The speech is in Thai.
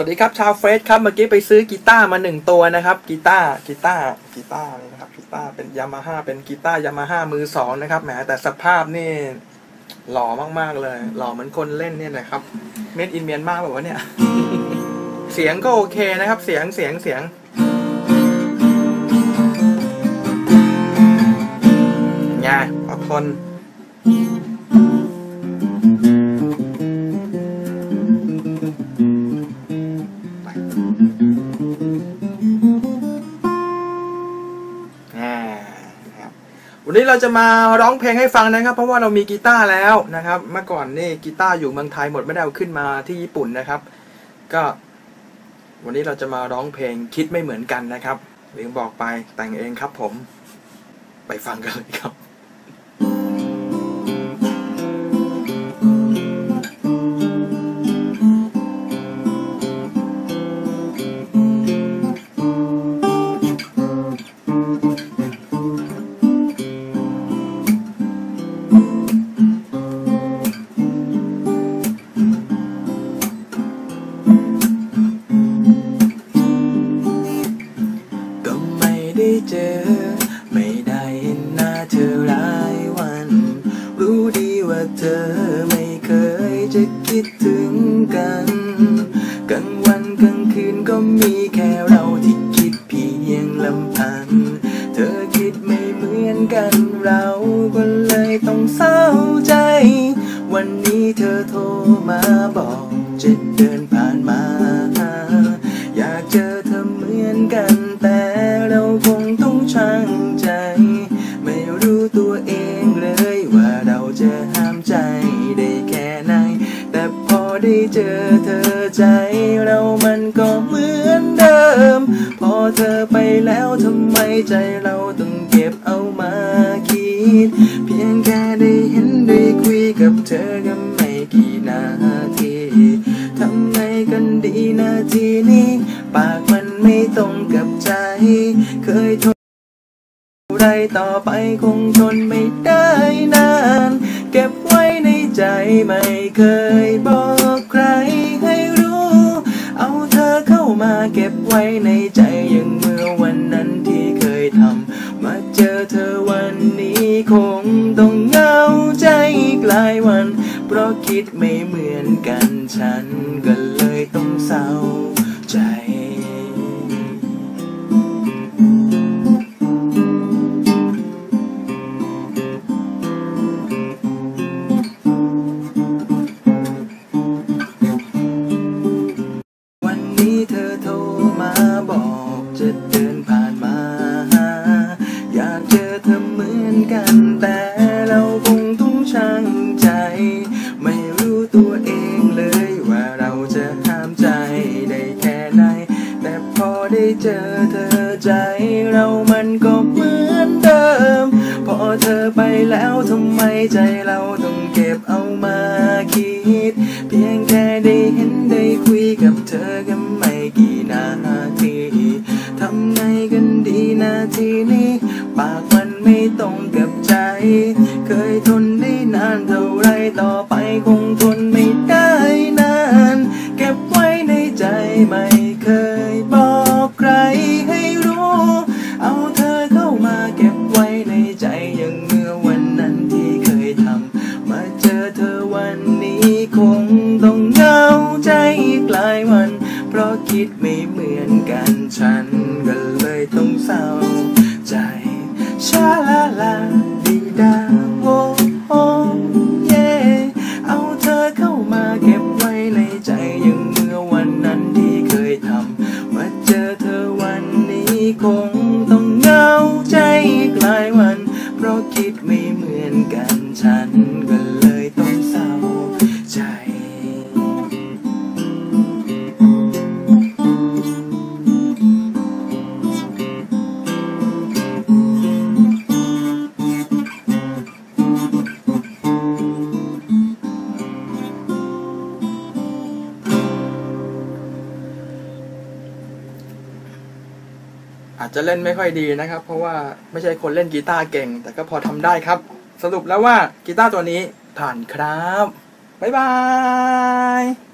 สวัสดีครับชาวเฟสครับเมื่อกี้ไปซื้อกีตาร์มาหนึ่งตัวนะครับกีตาร์กีตาร์กีตาร์เลยนะครับกีตาร์เป็นยามาฮ่าเป็นกีตาร์ยามาฮ่ามือสองนะครับแหมแต่สภาพนี่หล่อมากๆเลย หล่อเหมือนคนเล่นเนี่ยนะครับเมดอินเมียนมากแบบว่าเนี่ย เสียงก็โอเคนะครับเสียงเสียงเสียง ไงอดทน เราจะมาร้องเพลงให้ฟังนะครับ เพราะว่าเรามีกีตาร์แล้วนะครับ เมื่อก่อนนี่กีตาร์อยู่เมืองไทยหมดไม่ได้เอาขึ้นมาที่ญี่ปุ่นนะครับ ก็ วันนี้เราจะมาร้องเพลงคิดไม่เหมือนกันนะครับลืมบอกไปแต่งเองครับผม ไปฟังกันเลยครับ เจอ ไม่ได้เห็นหน้าเธอหลายวัน รู้ดีว่าเธอไม่เคยจะคิดถึงกันกลางวันกลางคืนก็มีแค่เราที่คิดเพียงลำพัง เธอคิดไม่เหมือนกันเราก็เลยต้องเศร้าใจ วันนี้เธอโทรมาบอกจะเดินผ่านมา อยากเจอเธอเหมือนกัน ได้เจอเธอใจเรามันก็เหมือนเดิม พอเธอไปแล้วทำไมใจเราต้องเก็บเอามาคิด เพียงแค่ได้เห็นได้คุยกับเธอก็ไม่กี่นาทีทำไงกันดีนาทีนี้ ปากมันไม่ตรงกับใจ เคยทนไรต่อไปคงทนไม่ได้นาน เก็บไว้ ใจไม่เคยบอกใครให้รู้ เอาเธอเข้ามาเก็บไว้ในใจอย่างเมื่อวันนั้นที่เคยทำ มาเจอเธอวันนี้คงต้องเหงาใจกลายวัน เพราะคิดไม่เหมือนกันฉันก็เลยต้องเศร้าใจ เจอเธอเหมือนกันแต่เราคงต้องช่างใจ ไม่รู้ตัวเองเลยว่าเราจะห้ามใจได้แค่ไหน แต่พอได้เจอเธอใจเรามันก็เหมือนเดิม พอเธอไปแล้วทำไมใจเราต้องเก็บเอามาคิด เพียงแค่ได้เห็นได้คุยกับเธอก็ไม่กี่นาทีทำไงกันดีนาทีนี้ปากมัน ไม่ตรงกับใจ เคยทนได้นานเท่าไรต่อไปคงทนไม่ได้นาน เก็บไว้ในใจไม่เคยบอกใครให้รู้ เอาเธอเข้ามาเก็บไว้ในใจอย่างเมื่อวันนั้นที่เคยทำมาเจอเธอวันนี้คงต้องเหงาใจอีกหลายวัน เพราะคิดไม่เหมือนกันฉันก็เลยต้องเศร้าใจ ชาลาลาดีดาโวโอเย่เอาเธอเข้ามาเก็บไว้ในใจอย่างเมื่อวันนั้นที่เคยทำมาเจอเธอวันนี้คงต้องเหงาใจกลายวัน เพราะคิดไม่เหมือนกันฉันก็เลย อาจจะเล่นไม่ค่อยดีนะครับ เพราะว่าไม่ใช่คนเล่นกีตาร์เก่ง แต่ก็พอทำได้ครับ สรุปแล้วว่ากีตาร์ตัวนี้ผ่านครับ บ๊ายบาย